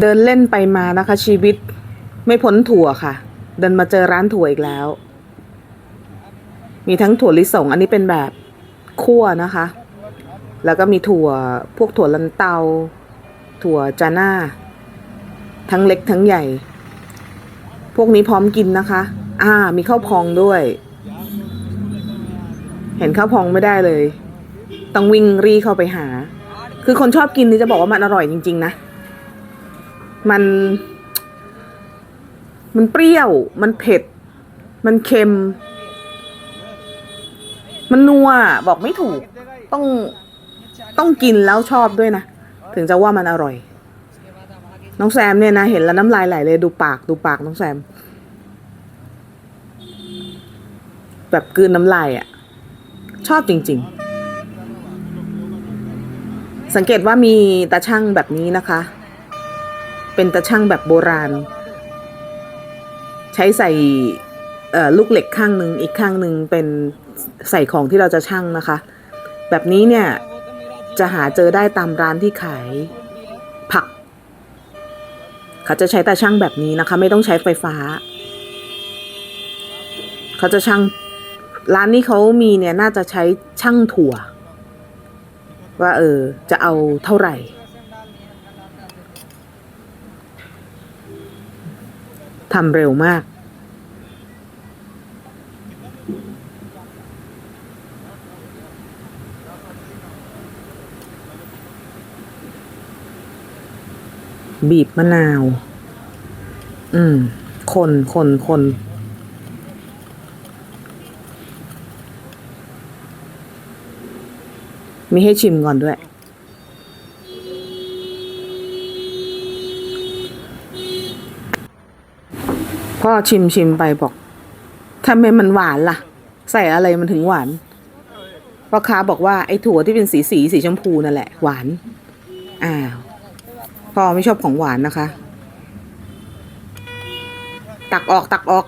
เดินเล่นไปมานะคะ ชีวิตไม่พ้นถั่วค่ะ เดินมาเจอร้านถั่วอีกแล้ว มีทั้งถั่วลิสง อันนี้เป็นแบบคั่วนะคะ แล้วก็มีถั่วพวกถั่วลันเตา ถั่วจาน่า ทั้งเล็กทั้งใหญ่ พวกนี้พร้อมกินนะคะ อ่า มีข้าวพองด้วย เห็นข้าวพองไม่ได้เลย ต้องวิ่งรีเข้าไปหา คือคนชอบกินนี่จะบอกว่ามันอร่อยจริง ๆ นะ มัน มันเปรี้ยว มันเผ็ด มันเค็ม มันนัวบอกไม่ถูก ต้องต้องกินแล้วชอบด้วยนะ ถึงจะว่ามันอร่อย น้องแซมเนี่ยนะ เห็นแล้วน้ำลายไหลเลยดูปากดูปากน้องแซม แบบกืนน้ำลายอะ่ะ ชอบจริง ๆ สังเกตว่ามีตาช่างแบบนี้นะคะ เป็นตาช่างแบบโบราณ ใช้ใส่ลูกเหล็กข้างหนึ่งอีกข้างหนึ่งเป็นใส่ของที่เราจะช่างนะคะ แบบนี้เนี่ย จะหาเจอได้ตามร้านที่ขายผัก เขาจะใช้ตาช่างแบบนี้นะคะ ไม่ต้องใช้ไฟฟ้า เขาจะช่างร้านนี้เขามีเนี่ยน่าจะใช้ช่างถั่ว ว่าเออจะเอาเท่าไหร่ ทำเร็วมาก บีบมะนาว อืม คนคนคนมีให้ชิมก่อนด้วย พ่อชิมชิมไปบอกทำไมมันหวานล่ะ ใส่อะไรมันถึงหวานพ่อค้าบอกว่าไอ้ถั่วที่เป็นสีสีสีชมพูนั่นแหละหวานอ้าวพ่อไม่ชอบของหวานนะคะ ตักออกตักออก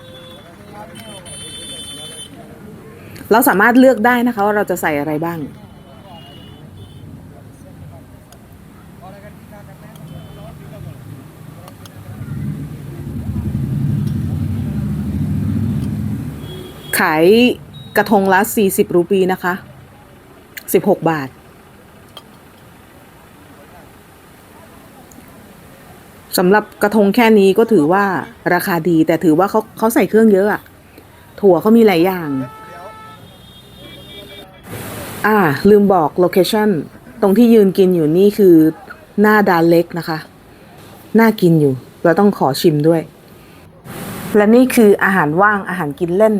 เราสามารถเลือกได้นะคะว่าเราจะใส่อะไรบ้าง ขายกระทงละ 40 รูปีนะคะ 16 บาท สำหรับกระทงแค่นี้ก็ถือว่าราคาดี แต่ถือว่าเขาเขาใส่เครื่องเยอะอะถั่วเขามีหลายอย่าง อ่า ลืมบอกโลเคชั่น ตรงที่ยืนกินอยู่นี่คือหน้าดานเล็กนะคะ น่ากินอยู่ เราต้องขอชิมด้วย และนี่คืออาหารว่างอาหารกินเล่น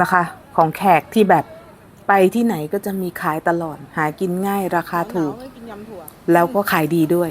นะคะ ของแขกที่แบบไปที่ไหนก็จะมีขายตลอด หากินง่ายราคาถูก แล้วก็ขายดีด้วย